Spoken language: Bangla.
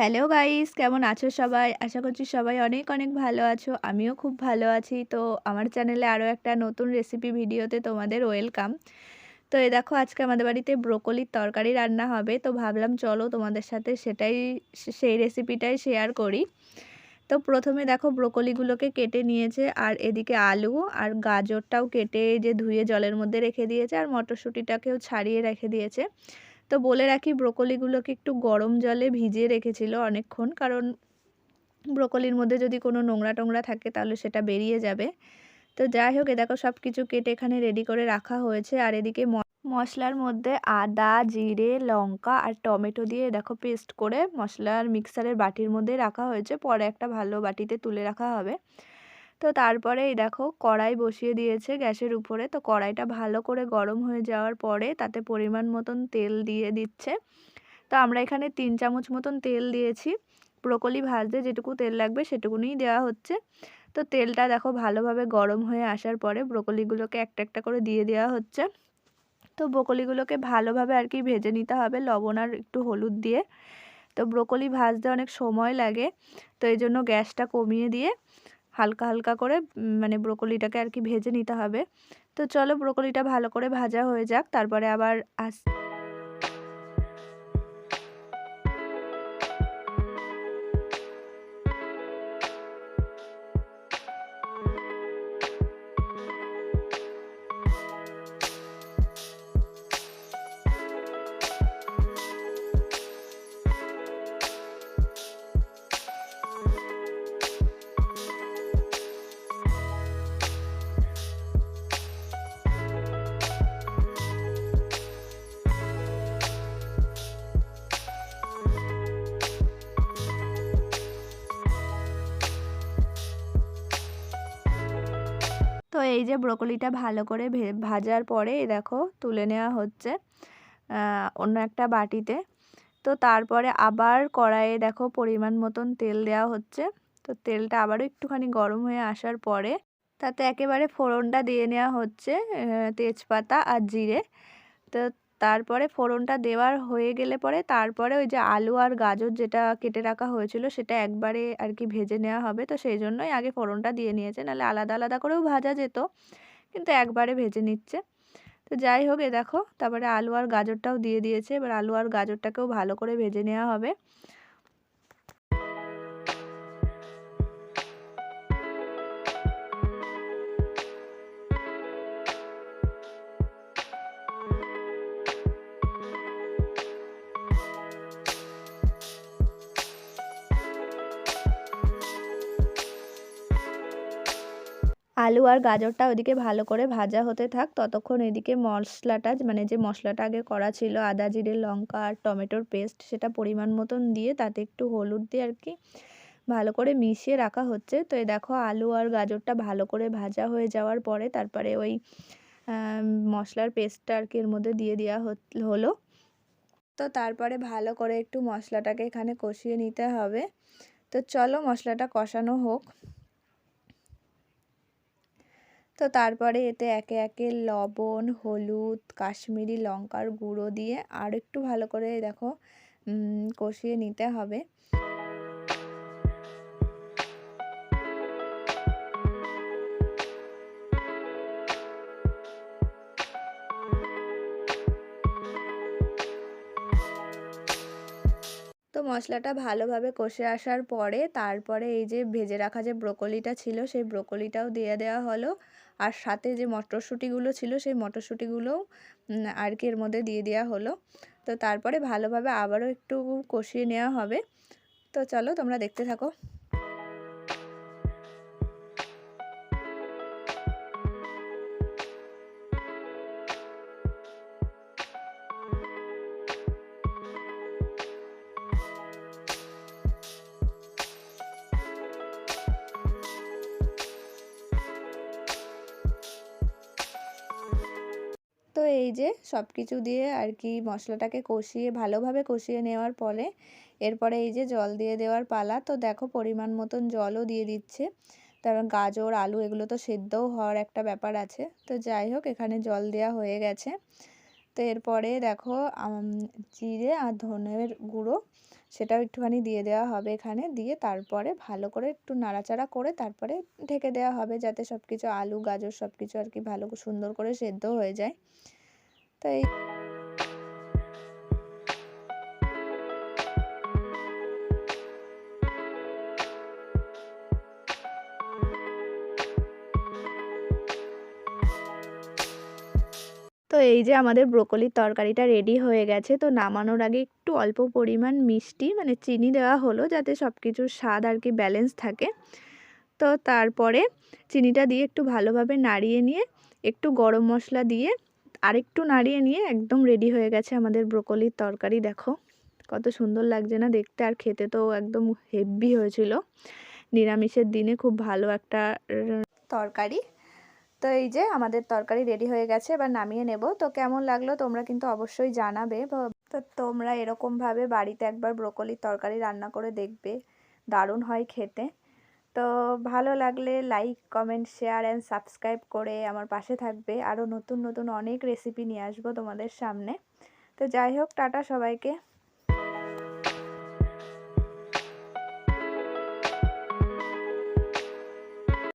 হ্যালো গাইস, কেমন আছো সবাই? আশা করছি সবাই অনেক অনেক ভালো আছো। আমিও খুব ভালো আছি। তো আমার চ্যানেলে আরও একটা নতুন রেসিপি ভিডিওতে তোমাদের ওয়েলকাম তো এ দেখো, আজকে আমাদের বাড়িতে ব্রোকলির তরকারি রান্না হবে। তো ভাবলাম চলো তোমাদের সাথে সেটাই, সেই রেসিপিটাই শেয়ার করি। তো প্রথমে দেখো ব্রোকলিগুলোকে কেটে নিয়েছে। আর এদিকে আলু আর গাজরটাও কেটে যে ধুয়ে জলের মধ্যে রেখে দিয়েছে। আর মটরশুঁটিটাকেও ছাড়িয়ে রেখে দিয়েছে। তো বলে রাখি, ব্রোকলিগুলোকে একটু গরম জলে ভিজিয়ে রেখেছিল অনেকক্ষণ। কারণ ব্রোকলির মধ্যে যদি কোনো নোংরা টোংরা থাকে, তাহলে সেটা বেরিয়ে যাবে। তো যাই হোক, এ দেখো সব কিছু কেটে এখানে রেডি করে রাখা হয়েছে। আর এদিকে মশলার মধ্যে আদা, জিরে, লঙ্কা আর টমেটো দিয়ে দেখো পেস্ট করে মশলার মিক্সারের বাটির মধ্যে রাখা হয়েছে। পরে একটা ভালো বাটিতে তুলে রাখা হবে। তো তারপরে এই দেখো কড়াই বসিয়ে দিয়েছে গ্যাসের উপরে। তো কড়াইটা ভালো করে গরম হয়ে যাওয়ার পরে তাতে পরিমাণ মতন তেল দিয়ে দিচ্ছে। তো আমরা এখানে তিন চামচ মতন তেল দিয়েছি। ব্রোকলি ভাজতে যেটুকু তেল লাগবে সেটুকুনিই দেওয়া হচ্ছে। তো তেলটা দেখো ভালোভাবে গরম হয়ে আসার পরে ব্রোকলিগুলোকে একটা একটা করে দিয়ে দেওয়া হচ্ছে। তো ব্রোকলিগুলোকে ভালোভাবে আর কি ভেজে নিতে হবে লবণ আর একটু হলুদ দিয়ে। তো ব্রোকলি ভাজতে অনেক সময় লাগে। তো এই জন্য গ্যাসটা কমিয়ে দিয়ে হালকা হালকা করে মানে ব্রোকলিটাকে আর কি ভেজে নিতে হবে। তো চলো ব্রোকলিটা ভালো করে ভাজা হয়ে যাক, তারপরে আবার আস এই যে ব্রোকলিটা ভালো করে ভাজার পরে দেখো তুলে নেওয়া হচ্ছে অন্য একটা বাটিতে। তো তারপরে আবার কড়াইয়ে দেখো পরিমাণ মতন তেল দেওয়া হচ্ছে। তো তেলটা আবারও একটুখানি গরম হয়ে আসার পরে তাতে একেবারে ফোড়নটা দিয়ে নেওয়া হচ্ছে তেজপাতা আর জিরে। তো তারপরে ফোড়নটা দেওয়ার হয়ে গেলে পরে তারপরে ওই যে আলু আর গাজর যেটা কেটে রাখা হয়েছিল সেটা একবারে আর কি ভেজে নেওয়া হবে। তো সেই জন্যই আগে ফোড়নটা দিয়ে নিয়েছে, নাহলে আলাদা আলাদা করেও ভাজা যেত, কিন্তু একবারে ভেজে নিচ্ছে। তো যাই হোক এ দেখো, তারপরে আলু আর গাজরটাও দিয়ে দিয়েছে, এবার আলু আর গাজরটাকেও ভালো করে ভেজে নেওয়া হবে। আলু আর গাজরটা ওদিকে ভালো করে ভাজা হতে থাক। ততক্ষণ এদিকে মশলাটা মানে যে মশলাটা আগে করা ছিল, আদা, জিরে, লঙ্কা আর টমেটোর পেস্ট, সেটা পরিমাণ মতন দিয়ে তাতে একটু হলুদ দিয়ে আর কি ভালো করে মিশিয়ে রাখা হচ্ছে। তো এই দেখো, আলু আর গাজরটা ভালো করে ভাজা হয়ে যাওয়ার পরে তারপরে ওই মশলার পেস্টটা আর কি এর মধ্যে দিয়ে দেওয়া হলো। তো তারপরে ভালো করে একটু মশলাটাকে এখানে কষিয়ে নিতে হবে। তো চলো মশলাটা কষানো হোক। তো তারপরে এতে একে একে লবণ, হলুদ, কাশ্মীরি লঙ্কার গুঁড়ো দিয়ে আর একটু ভালো করে দেখো কষিয়ে নিতে হবে। তো মশলাটা ভালোভাবে কষে আসার পরে তারপরে এই যে ভেজে রাখা যে ব্রোকলিটা ছিল, সেই ব্রোকলিটাও দিয়ে দেওয়া হলো। আর সাথে যে মটরশুঁটিগুলো ছিল, সেই মটরশুঁটিগুলোও আর কি এর মধ্যে দিয়ে দেওয়া হলো। তো তারপরে ভালোভাবে আবারও একটু কষিয়ে নেওয়া হবে। তো চলো তোমরা দেখতে থাকো। এই যে সব কিছু দিয়ে আর কি মশলাটাকে কষিয়ে, ভালোভাবে কষিয়ে নেওয়ার পরে, এরপরে এই যে জল দিয়ে দেওয়ার পালা, তো দেখো পরিমাণ মতন জলও দিয়ে দিচ্ছে। তারপর গাজর, আলু এগুলো তো সেদ্ধও হওয়ার একটা ব্যাপার আছে। তো যাই হোক, এখানে জল দেওয়া হয়ে গেছে। তো এরপরে দেখো জিরে আর ধনের গুঁড়ো সেটাও একটুখানি দিয়ে দেওয়া হবে এখানে। দিয়ে তারপরে ভালো করে একটু নাড়াচাড়া করে তারপরে ঢেকে দেওয়া হবে যাতে সব কিছু আলু, গাজর সব কিছু আর কি ভালো সুন্দর করে সেদ্ধ হয়ে যায়। তো এই তো এই যে আমাদের ব্রোকলির তরকারিটা রেডি হয়ে গেছে, তো নামানোর আগে একটু অল্প পরিমাণ মিষ্টি মানে চিনি দেওয়া হলো যাতে সব কিছুর স্বাদ আর কি ব্যালেন্স থাকে। তো তারপরে চিনিটা দিয়ে একটু ভালোভাবে নাড়িয়ে নিয়ে একটু গরম মশলা দিয়ে আরেকটু নাড়িয়ে নিয়ে একদম রেডি হয়ে গেছে আমাদের ব্রোকলির তরকারি, দেখো। কত সুন্দর লাগছে না দেখতে, আর খেতে তো একদম হেভি হয়েছিল। নিরামিষের দিনে খুব ভালো একটা তরকারি। তো এই যে আমাদের তরকারি রেডি হয়ে গেছে, এবার নামিয়ে নেব। তো কেমন লাগল তোমরা কিন্তু অবশ্যই জানাবে। তো তোমরা এরকমভাবে বাড়িতে একবার ব্রোকলির তরকারি রান্না করে দেখবে। দারুণ হয় খেতে। তো ভালো লাগলে like comment share and subscribe করে আমার পাশে থাকবে। আরও নতুন নতুন অনেক রেসিপি নিয়ে আসব তোমাদের সামনে। তো যাই হোক, টাটা সবাইকে।